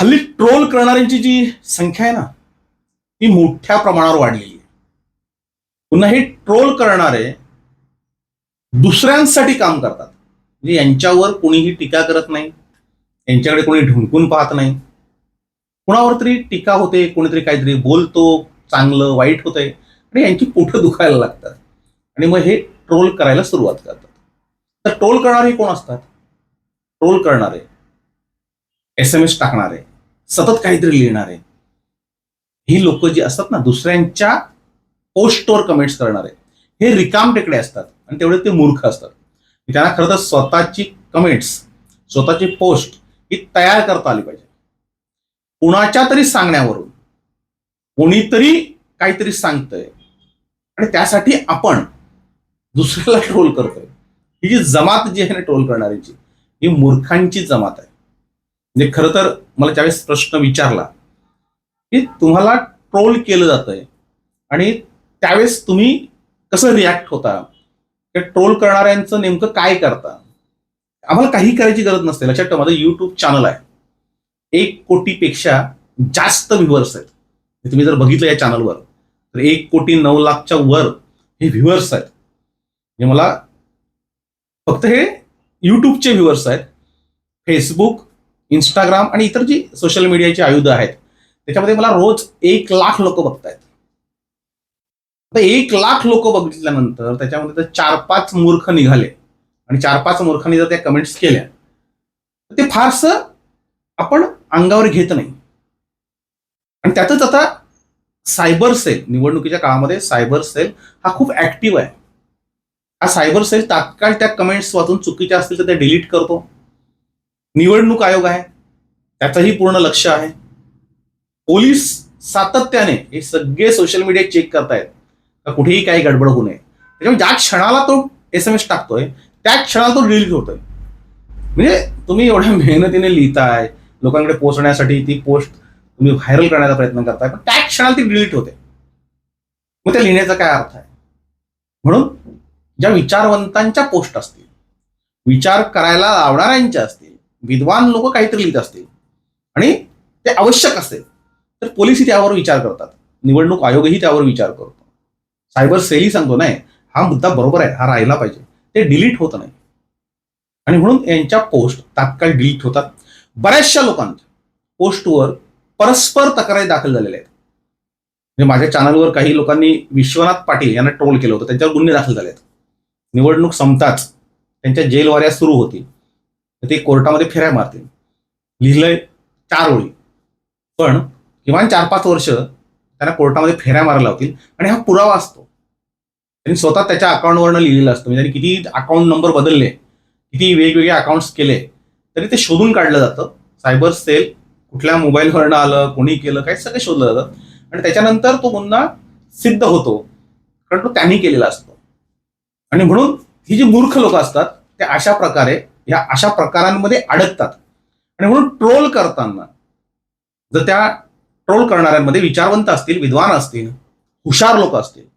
हल्ली ट्रोल करणाऱ्यांची जी संख्या आहे ना ती मोठ्या प्रमाणावर वाढलेली आहे. पुन्हा हे ट्रोल करणारे दुसऱ्यांसाठी काम करतात. म्हणजे यांच्यावर कोणीही टीका करत नाही यांच्याकडे कोणी ढुंकून पाहत नाही. कुणावर तरी टीका होते कोणीतरी काहीतरी बोलतो चांगलं वाईट होतंय आणि यांची पोटं दुखायला लागतात. आणि मग हे ट्रोल करायला सुरुवात करतात. तर ट्रोल करणारे कोण असतात? ट्रोल करणारे एस एम एस टाकणारे सतत काहीतरी लिहिणारे ही लोक जी असतात ना दुसऱ्यांच्या पोस्टवर कमेंट्स करणारे हे रिकाम टेकडे असतात आणि तेवढे ते मूर्ख असतात. त्यांना खरं तर स्वतःची कमेंट्स स्वतःची पोस्ट ही तयार करता आली पाहिजे. कुणाच्या तरी सांगण्यावरून कोणीतरी काहीतरी सांगतंय आणि त्यासाठी आपण दुसऱ्याला ट्रोल करतोय. ही जी जमात जी आहे ना ट्रोल करणाऱ्याची ही मूर्खांची जमात आहे. म्हणजे खरं तर मला ज्यावेळेस प्रश्न विचारला की तुम्हाला ट्रोल केलं जातंय आणि त्यावेळेस तुम्ही कसं रिॲक्ट होता? ट्रोल करणाऱ्यांचं नेमकं काय करता? आम्हाला काही करायची गरज नसते. लक्षात ठेवा माझं युट्यूब चॅनल आहे. एक कोटीपेक्षा जास्त व्ह्युअर्स आहेत. तुम्ही जर बघितलं या चॅनलवर तर एक कोटी नऊ लाखच्या वर हे व्ह्युअर्स आहेत. म्हणजे मला फक्त हे युट्यूबचे व्ह्युअर्स आहेत. फेसबुक इंस्टाग्राम आणि इतर जी सोशल मीडियाची आयुधं आहेत त्याच्यामध्ये मला रोज एक लाख लोक बघतायत. आता एक लाख लोक बघितल्यानंतर त्याच्यामध्ये तर चार पाच मूर्ख निघाले. आणि चार पाच मूर्खांनी जर त्या कमेंट्स केल्या तर ते फारसं आपण अंगावर घेत नाही. आणि त्यातच आता सायबर सेल निवडणुकीच्या काळामध्ये सायबर सेल हा खूप ऍक्टिव्ह आहे. हा सायबर सेल तात्काळ त्या कमेंट्स वाचून चुकीच्या असतील तर त्या डिलीट करतो. निवडणूक आयोग आहे. त्याचंही पूर्ण लक्ष आहे. पोलीस सातत्याने हे सगळे सोशल मीडिया चेक करतायत. का कुठेही काही गडबड होऊ नये. त्याच्यामुळे ज्या क्षणाला तो एस एम एस टाकतोय त्या क्षणाला तो डिलीट होतोय म्हणजे तुम्ही एवढ्या मेहनतीने लिहिताय लोकांकडे पोहोचण्यासाठी ती पोस्ट तुम्ही व्हायरल करण्याचा प्रयत्न करताय पण त्या क्षणाला ती डिलीट होते. मग त्या लिहिण्याचा काय अर्थ आहे? म्हणून ज्या विचारवंतांच्या पोस्ट असतील विचार करायला आवडणाऱ्यांच्या असतील विद्वान लोक काहीतरी लिहित असतील. आणि ते आवश्यक असेल. तर पोलीसही त्यावर विचार करतात. निवडणूक आयोगही त्यावर विचार करतो. सायबर सेलही सांगतो नाही हा मुद्दा बरोबर आहे हा राहिला पाहिजे. ते डिलीट होत नाही. आणि म्हणून यांच्या पोस्ट तात्काळ डिलीट होतात. बऱ्याचशा लोकांच्या पोस्टवर परस्पर तक्रारी दाखल झालेल्या आहेत. म्हणजे माझ्या चॅनलवर काही लोकांनी विश्वनाथ पाटील यांना ट्रोल केलं होतं त्यांच्यावर गुन्हे दाखल झाले आहेत निवडणूक संपताच त्यांच्या जेलवाऱ्या सुरू होतील. तर ते कोर्टामध्ये फेऱ्या मारतील. लिहिलंय चार ओळी. पण किमान चार पाच वर्ष त्यांना कोर्टामध्ये फेऱ्या मारायला लावतील आणि हा पुरावा असतो. त्यांनी स्वतः त्याच्या अकाउंटवरनं लिहिलेलं असतं. म्हणजे त्यांनी किती अकाउंट नंबर बदलले किती वेगवेगळे अकाउंट्स केले तरी ते शोधून काढलं जातं. सायबर सेल कुठल्या मोबाईलवरनं आलं कोणी केलं काय सगळं शोधलं जातं. आणि त्याच्यानंतर तो गुन्हा सिद्ध होतो. कारण तो त्यांनी केलेला असतो. आणि म्हणून ही जी मूर्ख लोक असतात ते अशा प्रकारे या अशा प्रकारांमध्ये अडकतात. आणि म्हणून ट्रोल करताना जर त्या ट्रोल करणाऱ्यांमध्ये विचारवंत असतील विद्वान असतील हुशार लोक असतील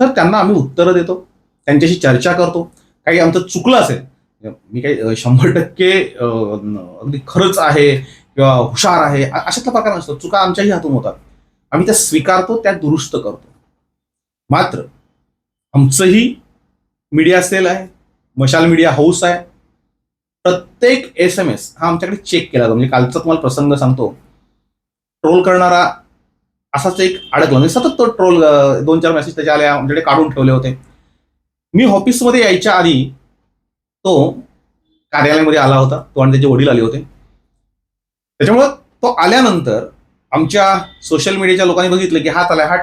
तर त्यांना आम्ही उत्तरं देतो त्यांच्याशी चर्चा करतो. काही आमचं चुकलं असेल मी काही शंभर टक्के अगदी खरंच आहे किंवा हुशार आहे अशातला प्रकार नसतो. चुका आमच्याही हातून होतात. आम्ही त्या स्वीकारतो त्या दुरुस्त करतो. मात्र आमचंही मीडिया सेल आहे मशाल मीडिया हाऊस आहे प्रत्येक एस एम एस हा आमच्याकडे चेक केला जातो. म्हणजे कालचा तुम्हाला प्रसंग सांगतो. ट्रोल करणारा असाच एक अडकला. म्हणजे सतत तो ट्रोल दोन चार मेसेज त्याच्या आल्या आमच्याकडे काढून ठेवले होते. मी ऑफिसमध्ये यायच्या आधी तो कार्यालयामध्ये आला होता. तो आणि त्याचे वडील आले होते. त्याच्यामुळं तो आल्यानंतर आमच्या सोशल मीडियाच्या लोकांनी बघितलं की हा त्याला हा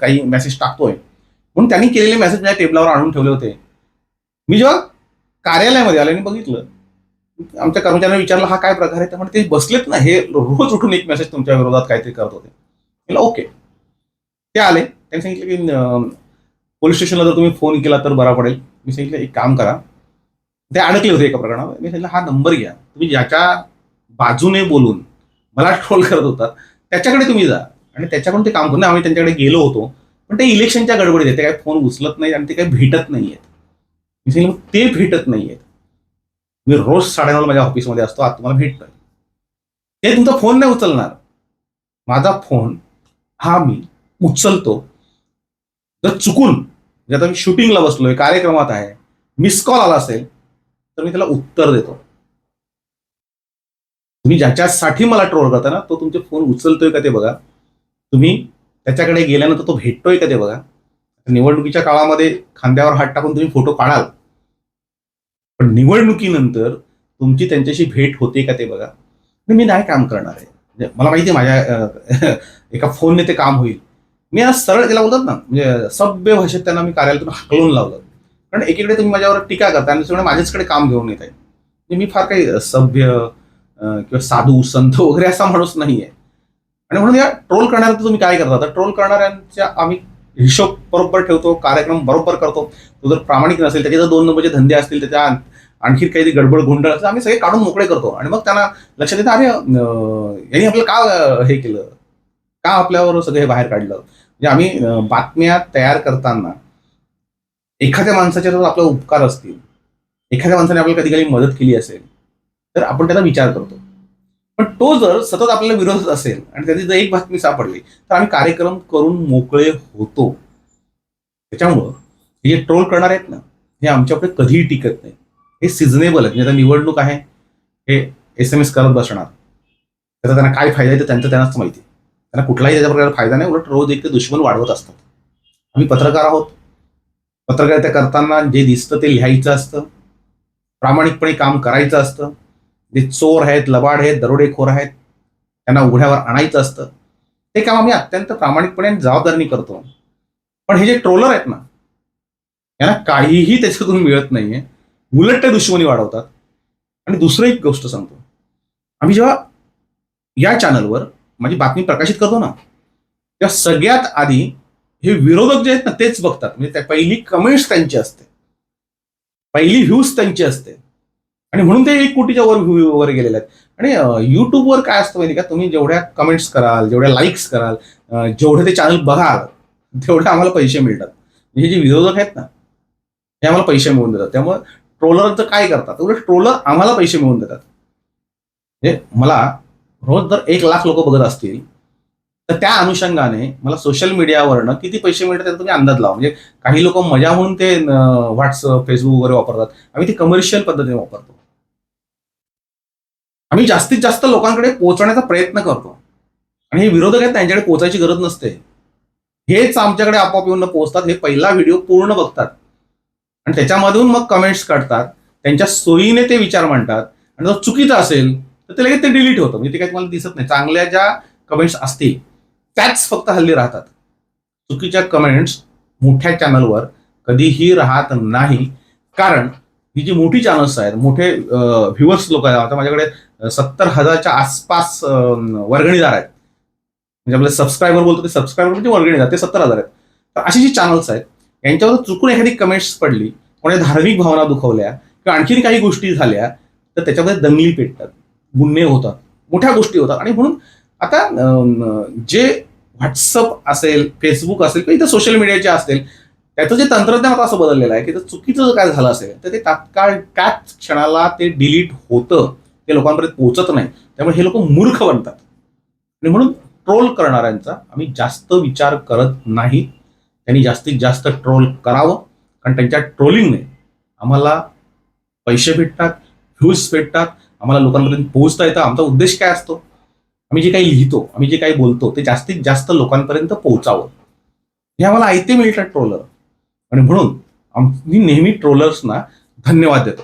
काही मेसेज टाकतोय. म्हणून त्यांनी केलेले मेसेज माझ्या टेबलावर आणून ठेवले होते. मी जेव्हा कार्यालयामध्ये आले आणि बघितलं आमच्या कर्मचाऱ्यांनी विचारलं हा काय प्रकार आहे? त्यामुळे ते बसलेत ना हे रोज उठून एक मेसेज तुमच्या विरोधात काहीतरी करत होते. म्हटलं ओके. ते आले. त्यांनी सांगितलं की पोलीस स्टेशनला जर तुम्ही फोन केला तर बरा पडेल. मी सांगितलं एक काम करा. ते अडकले होते एका प्रकरणावर. मी सांगितलं हा नंबर घ्या. तुम्ही ज्याच्या बाजूने बोलून मला ट्रोल करत होता त्याच्याकडे तुम्ही जा. आणि त्याच्याकडून ते काम करून आम्ही त्यांच्याकडे गेलो होतो. पण ते इलेक्शनच्या गडबडीत आहे ते काही फोन उचलत नाही आणि ते काही भेटत नाही आहेत मी सांगितलं ते भेटत नाही आहेत मी रोज साडेनऊला माझ्या ऑफिसमध्ये असतो आज तुम्हाला भेटतोय. ते तुमचा फोन नाही उचलणार. माझा फोन हा मी उचलतो. जर चुकून म्हणजे आता मी शूटिंगला बसलोय कार्यक्रमात आहे मिस कॉल आला असेल तर मी त्याला उत्तर देतो. तुम्ही ज्याच्यासाठी मला ट्रोल करता ना तो तुमचे फोन उचलतोय का ते बघा. तुम्ही त्याच्याकडे गेल्यानंतर तो भेटतोय का ते बघा. निवडणुकीच्या काळामध्ये खांद्यावर हात टाकून तुम्ही फोटो काढाल. पण निवडणुकीनंतर तुमची त्यांच्याशी भेट होते का ते बघा. मी नाही काम करणार आहे. म्हणजे मला माहिती आहे माझ्या एका फोनने ते काम होईल. मी आज सरळ त्याला बोलतात ना म्हणजे सभ्य भाषेत त्यांना मी कार्यालयातून हाकलून लावलं. कारण एकीकडे तुम्ही माझ्यावर टीका करता आणि दुसरीकडे माझ्याचकडे काम घेऊन येत आहे म्हणजे मी फार काही सभ्य किंवा साधू संत वगैरे असा माणूस नाही आहे आणि म्हणून या ट्रोल करणाऱ्या तुम्ही काय करता? तर ट्रोल करणाऱ्यांच्या आम्ही हिशोब बरोबर ठेवतो कार्यक्रम बरोबर करतो. तो जर प्रामाणिक नसेल त्याचे जर दोन नंबरचे धंदे असतील त्याच्या आणखी काही गडबड गोंधळ असेल आम्ही सगळे काढून मोकळे करतो. आणि मग त्यांना लक्षात येतं अरे यांनी आपलं का हे केलं? का आपल्यावर सगळं हे बाहेर काढलं? म्हणजे आम्ही बातम्या तयार करताना एखाद्या माणसाचे जर आपला उपकार असतील एखाद्या माणसाने आपल्याला कधी कधी मदत केली असेल तर आपण त्याचा विचार करतो. पण तो जर सतत आपल्याला विरोधात असेल आणि त्याची जर एक बातमी सापडली तर आम्ही कार्यक्रम करून मोकळे होतो. त्याच्यामुळं हे जे ट्रोल करणार आहेत ना हे आमच्याकडे कधीही टिकत नाही. हे सिजनेबल आहेत. म्हणजे आता निवडणूक आहे हे एस एम एस करत बसणार. त्याचा त्यांना काय फायदा आहे ते त्यांचं त्यांनाच माहिती आहे. त्यांना कुठलाही त्याच्या प्रकारे फायदा नाही उलट रोज एक ते दुश्मन वाढवत असतात. आम्ही पत्रकार आहोत. पत्रकारिता करताना जे दिसतं ते लिहायचं असतं. प्रामाणिकपणे काम करायचं असतं. जे चोर आहेत लबाड आहेत दरोडेखोर आहेत त्यांना उघड्यावर आणायचं असतं. ते काम आम्ही अत्यंत प्रामाणिकपणे आणि जबाबदारीने करतो. पण हे जे ट्रोलर आहेत ना यांना काहीही त्याच्यातून मिळत नाहीये. उलट त्या दुश्मनी वाढवतात. आणि दुसरं एक गोष्ट सांगतो. आम्ही जेव्हा या चॅनलवर माझी बातमी प्रकाशित करतो ना त्या सगळ्यात आधी हे विरोधक जे आहेत ना तेच बघतात. म्हणजे त्या पहिली कमेंट्स त्यांची असते. पहिली व्ह्यूज त्यांची असते. आणि म्हणून ते एक कोटीच्या वर व्ह्यू वगैरे गेलेले आहेत. आणि युट्यूबवर काय असतं माहिती का? तुम्ही जेवढ्या कमेंट्स कराल जेवढ्या लाईक्स कराल जेवढे ते चॅनल बघाल तेवढे आम्हाला पैसे मिळतात. हे जे विरोधक आहेत ना हे आम्हाला पैसे मिळून देतात. त्यामुळे ट्रोलरचं काय करतात? उलट ट्रोलर आम्हाला पैसे मिळवून देतात. म्हणजे मला रोज जर एक लाख लोक बघत असतील तर त्या अनुषंगाने मला सोशल मीडियावरनं किती पैसे मिळतात त्याचा तुम्ही अंदाज लावा. म्हणजे काही लोक मजा म्हणून ते व्हॉट्सअप फेसबुक वगैरे वापरतात. आम्ही ती कमर्शियल पद्धतीने वापरतो. आम्ही जास्तीत जास्त लोकांकडे पोहोचण्याचा प्रयत्न करतो. आणि हे विरोधक आहेत त्यांच्याकडे पोहोचायची गरज नसते. हेच आमच्याकडे आपोआप येऊन पोहोचतात. हे पहिला व्हिडिओ पूर्ण बघतात. आणि त्याच्यामधून मग कमेंट्स काढतात. त्यांच्या सोयीने ते विचार मांडतात. आणि जर चुकीचा असेल तर ते लगेच ते डिलीट होतं. म्हणजे ते काही तुम्हाला दिसत नाही. चांगल्या ज्या कमेंट्स असतील त्याच फक्त हल्ली राहतात. चुकीच्या कमेंट्स मोठ्या चॅनलवर कधीही राहत नाही. कारण ही जी मोठी चॅनल्स आहेत मोठे व्ह्युअर्स लोक आहेत आता माझ्याकडे सत्तर हजारच्या आसपास वर्गणीदार आहेत. म्हणजे आपले सबस्क्रायबर बोलतो ते सबस्क्रायबर म्हणजे वर्गणीदार ते सत्तर हजार आहेत. तर अशी जी चॅनल्स आहेत यांच्यावर चुकून एखादी कमेंट्स पडली कोणी धार्मिक भावना दुखवल्या किंवा आणखीन काही गोष्टी झाल्या तर त्याच्यामध्ये दंगली पेटतात गुन्हे होतात मोठ्या गोष्टी होतात. आणि म्हणून आता जे व्हॉट्सअप असेल फेसबुक असेल किंवा इतर सोशल मीडियाचे असेल त्याचं जे तंत्रज्ञान आता असं बदललेलं आहे की जर चुकीचं जर काय झालं असेल तर ते तात्काळ त्याच क्षणाला ते डिलीट होतं ते लोकांपर्यंत पोहोचत नाही. त्यामुळे हे लोक मूर्ख बनतात. आणि म्हणून ट्रोल करणाऱ्यांचा आम्ही जास्त विचार करत नाही. त्यांनी जास्तीत जास्त ट्रोल करावं. कारण त्यांच्या ट्रोलिंगने आम्हाला पैसे भेटतात व्ह्यूज भेटतात आम्हाला लोकांपर्यंत पोहोचता येतं. आमचा उद्देश काय असतो? आम्ही जे काही लिहितो आम्ही जे काही बोलतो ते जास्तीत जास्त लोकांपर्यंत पोहोचावं. हे आम्हाला आयते मिळतात ट्रोलर आणि म्हणून आम्ही नेहमी ट्रोलर्सना धन्यवाद देतो.